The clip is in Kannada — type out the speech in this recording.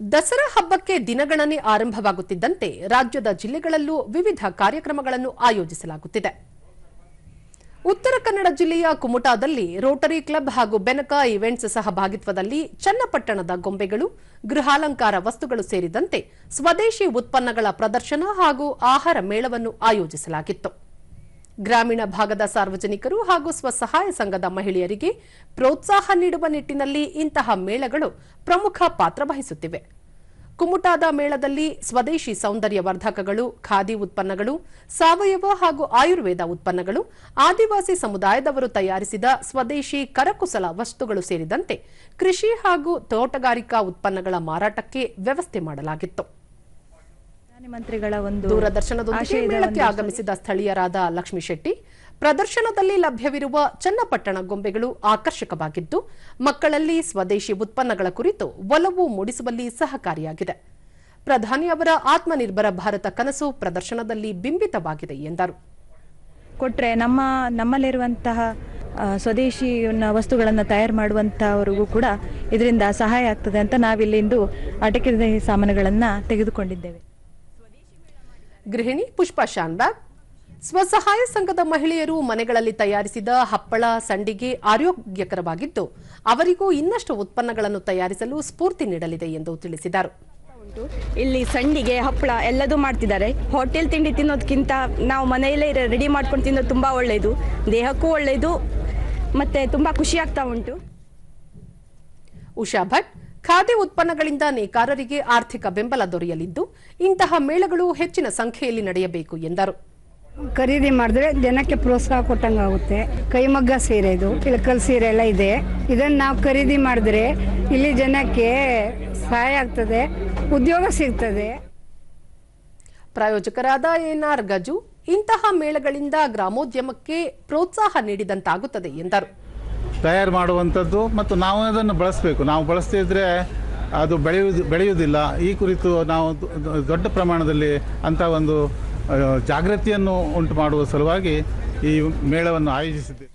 ದಸರಾ ಹಬ್ಬಕ್ಕೆ ದಿನಗಣನೆ ಆರಂಭವಾಗುತ್ತಿದ್ದಂತೆ ರಾಜ್ಯದ ಜಿಲ್ಲೆಗಳಲ್ಲೂ ವಿವಿಧ ಕಾರ್ಯಕ್ರಮಗಳನ್ನು ಆಯೋಜಿಸಲಾಗುತ್ತಿದೆ. ಉತ್ತರ ಕನ್ನಡ ಜಿಲ್ಲೆಯ ಕುಮಟಾದಲ್ಲಿ ರೋಟರಿ ಕ್ಲಬ್ ಹಾಗೂ ಬೆನಕ ಇವೆಂಟ್ಸ್ ಸಹಭಾಗಿತ್ವದಲ್ಲಿ ಚನ್ನಪಟ್ಟಣದ ಗೊಂಬೆಗಳು, ಗೃಹಾಲಂಕಾರ ವಸ್ತುಗಳು ಸೇರಿದಂತೆ ಸ್ವದೇಶಿ ಉತ್ಪನ್ನಗಳ ಪ್ರದರ್ಶನ ಹಾಗೂ ಆಹಾರ ಮೇಳವನ್ನು ಆಯೋಜಿಸಲಾಗಿತ್ತು. ಗ್ರಾಮೀಣ ಭಾಗದ ಸಾರ್ವಜನಿಕರು ಹಾಗೂ ಸ್ವಸಹಾಯ ಸಂಘದ ಮಹಿಳೆಯರಿಗೆ ಪ್ರೋತ್ಸಾಹ ನೀಡುವ ನಿಟ್ಟಿನಲ್ಲಿ ಇಂತಹ ಮೇಳಗಳು ಪ್ರಮುಖ ಪಾತ್ರ ವಹಿಸುತ್ತಿವೆ. ಕುಮುಟಾದ ಮೇಳದಲ್ಲಿ ಸ್ವದೇಶಿ ಸೌಂದರ್ಯ ವರ್ಧಕಗಳು, ಖಾದಿ ಉತ್ಪನ್ನಗಳು, ಸಾವಯವ ಹಾಗೂ ಆಯುರ್ವೇದ ಉತ್ಪನ್ನಗಳು, ಆದಿವಾಸಿ ಸಮುದಾಯದವರು ತಯಾರಿಸಿದ ಸ್ವದೇಶಿ ಕರಕುಶಲ ವಸ್ತುಗಳು ಸೇರಿದಂತೆ ಕೃಷಿ ಹಾಗೂ ತೋಟಗಾರಿಕಾ ಉತ್ಪನ್ನಗಳ ಮಾರಾಟಕ್ಕೆ ವ್ಯವಸ್ಥೆ ಮಾಡಲಾಗಿತ್ತು. ಪ್ರಧಾನಮಂತ್ರಿಗಳ ಒಂದು ದೂರದರ್ಶನದೊಂದಿಗೆ ಮೇಳಕ್ಕೆ ಆಗಮಿಸಿದ ಸ್ಥಳೀಯರಾದ ಲಕ್ಷ್ಮೀ ಶೆಟ್ಟಿ ಪ್ರದರ್ಶನದಲ್ಲಿ ಲಭ್ಯವಿರುವ ಚನ್ನಪಟ್ಟಣ ಗೊಂಬೆಗಳು ಆಕರ್ಷಕವಾಗಿದ್ದು ಮಕ್ಕಳಲ್ಲಿ ಸ್ವದೇಶಿ ಉತ್ಪನ್ನಗಳ ಕುರಿತು ಒಲವು ಮೂಡಿಸುವಲ್ಲಿ ಸಹಕಾರಿಯಾಗಿದೆ. ಪ್ರಧಾನಿ ಅವರ ಆತ್ಮನಿರ್ಭರ ಭಾರತ ಕನಸು ಪ್ರದರ್ಶನದಲ್ಲಿ ಬಿಂಬಿತವಾಗಿದೆ ಎಂದರು. ಕೊಟ್ರೆ ನಮ್ಮ ನಮ್ಮಲ್ಲಿರುವಂತಹ ಸ್ವದೇಶಿ ವಸ್ತುಗಳನ್ನು ತಯಾರು ಮಾಡುವಂತಹವರಿಗೂ ಕೂಡ ಇದರಿಂದ ಸಹಾಯ ಆಗ್ತದೆ ಅಂತ ನಾವಿಲ್ಲಿಂದು ಆಟಿಕೆ ಸಾಮಾನುಗಳನ್ನು ತೆಗೆದುಕೊಂಡಿದ್ದೇವೆ. ಗೃಹಿಣಿ ಪುಷ್ಪಾ ಶಾನ್ಬಾಗ್. ಸ್ವಸಹಾಯ ಸಂಘದ ಮಹಿಳೆಯರು ಮನೆಗಳಲ್ಲಿ ತಯಾರಿಸಿದ ಹಪ್ಪಳ ಸಂಡಿಗೆ ಆರೋಗ್ಯಕರವಾಗಿದ್ದು ಅವರಿಗೂ ಇನ್ನಷ್ಟು ಉತ್ಪನ್ನಗಳನ್ನು ತಯಾರಿಸಲು ಸ್ಫೂರ್ತಿ ನೀಡಲಿದೆ ಎಂದು ತಿಳಿಸಿದರು. ಇಲ್ಲಿ ಸಂಡಿಗೆ ಹಪ್ಪಳ ಎಲ್ಲದೂ ಮಾಡ್ತಿದ್ದಾರೆ. ಹೋಟೆಲ್ ತಿಂಡಿ ತಿನ್ನೋದಕ್ಕಿಂತ ನಾವು ಮನೆಯಲ್ಲೇ ರೆಡಿ ಮಾಡ್ಕೊಂಡು ತಿನ್ನೋದು ತುಂಬಾ ಒಳ್ಳೆಯದು ದೇಹಕ್ಕೂ ಒಳ್ಳೆಯದು ಮತ್ತೆ ತುಂಬಾ ಖುಷಿ ಆಗ್ತಾ ಉಂಟು. ಉಷಾ ಭಟ್ ಖಾದಿ ಉತ್ಪನ್ನಗಳಿಂದ ನೇಕಾರರಿಗೆ ಆರ್ಥಿಕ ಬೆಂಬಲ ದೊರೆಯಲಿದ್ದು ಇಂತಹ ಮೇಳಗಳು ಹೆಚ್ಚಿನ ಸಂಖ್ಯೆಯಲ್ಲಿ ನಡೆಯಬೇಕು ಎಂದರು. ಖರೀದಿ ಮಾಡಿದ್ರೆ ಜನಕ್ಕೆ ಪ್ರೋತ್ಸಾಹ ಕೊಟ್ಟಂಗಾಗುತ್ತೆ ಕೈಮಗ್ಗ ಸೀರೆ ಇದು ಇಳಕಲ್ ಸೀರೆ ಎಲ್ಲ ಇದೆ. ಇದನ್ನು ನಾವು ಖರೀದಿ ಮಾಡಿದ್ರೆ ಇಲ್ಲಿ ಜನಕ್ಕೆ ಸಹಾಯ ಆಗ್ತದೆ ಉದ್ಯೋಗ ಸಿಗ್ತದೆ. ಪ್ರಾಯೋಜಕರಾದ ಎನ್ಆರ್ ಗಜು ಇಂತಹ ಮೇಳಗಳಿಂದ ಗ್ರಾಮೋದ್ಯಮಕ್ಕೆ ಪ್ರೋತ್ಸಾಹ ನೀಡಿದಂತಾಗುತ್ತದೆ ಎಂದರು. ತಯಾರು ಮಾಡುವಂಥದ್ದು ಮತ್ತು ನಾವು ಅದನ್ನು ಬಳಸಬೇಕು. ನಾವು ಬಳಸದೇ ಇದ್ದರೆ ಅದು ಬೆಳೆಯುವುದು, ಬೆಳೆಯುವುದಿಲ್ಲ. ಈ ಕುರಿತು ನಾವು ದೊಡ್ಡ ಪ್ರಮಾಣದಲ್ಲಿ ಅಂಥ ಒಂದು ಜಾಗೃತಿಯನ್ನು ಉಂಟು ಮಾಡುವ ಸಲುವಾಗಿ ಈ ಮೇಳವನ್ನು ಆಯೋಜಿಸಿದ್ದೇವೆ.